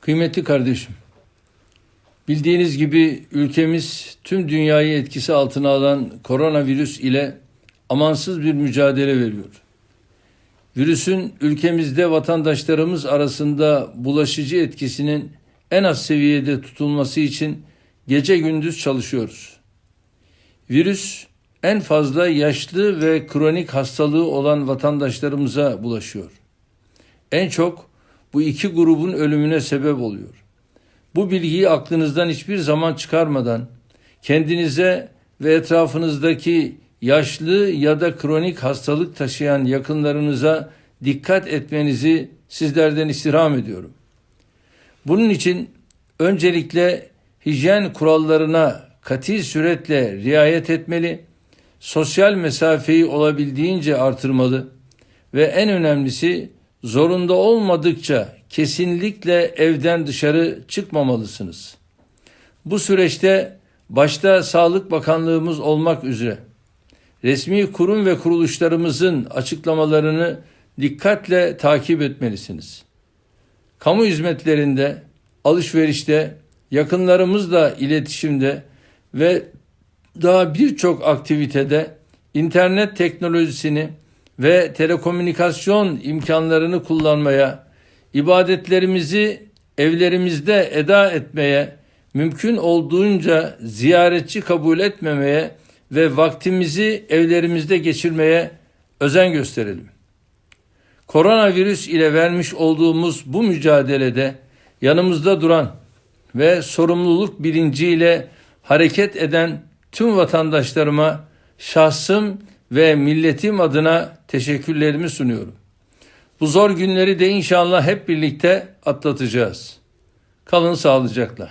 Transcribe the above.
Kıymetli kardeşim, bildiğiniz gibi ülkemiz tüm dünyayı etkisi altına alan koronavirüs ile amansız bir mücadele veriyor. Virüsün ülkemizde vatandaşlarımız arasında bulaşıcı etkisinin en az seviyede tutulması için gece gündüz çalışıyoruz. Virüs en fazla yaşlı ve kronik hastalığı olan vatandaşlarımıza bulaşıyor. En çok bu iki grubun ölümüne sebep oluyor. Bu bilgiyi aklınızdan hiçbir zaman çıkarmadan kendinize ve etrafınızdaki yaşlı ya da kronik hastalık taşıyan yakınlarınıza dikkat etmenizi sizlerden istirham ediyorum. Bunun için öncelikle hijyen kurallarına kati suretle riayet etmeli, sosyal mesafeyi olabildiğince artırmalı ve en önemlisi zorunda olmadıkça kesinlikle evden dışarı çıkmamalısınız. Bu süreçte başta Sağlık Bakanlığımız olmak üzere resmi kurum ve kuruluşlarımızın açıklamalarını dikkatle takip etmelisiniz. Kamu hizmetlerinde, alışverişte, yakınlarımızla iletişimde ve daha birçok aktivitede internet teknolojisini ve telekomünikasyon imkanlarını kullanmaya, ibadetlerimizi evlerimizde eda etmeye, mümkün olduğunca ziyaretçi kabul etmemeye ve vaktimizi evlerimizde geçirmeye özen gösterelim. Koronavirüs ile vermiş olduğumuz bu mücadelede yanımızda duran ve sorumluluk bilinciyle hareket eden tüm vatandaşlarıma şahsım ve milletim adına teşekkürlerimi sunuyorum. Bu zor günleri de inşallah hep birlikte atlatacağız. Kalın sağlıcakla.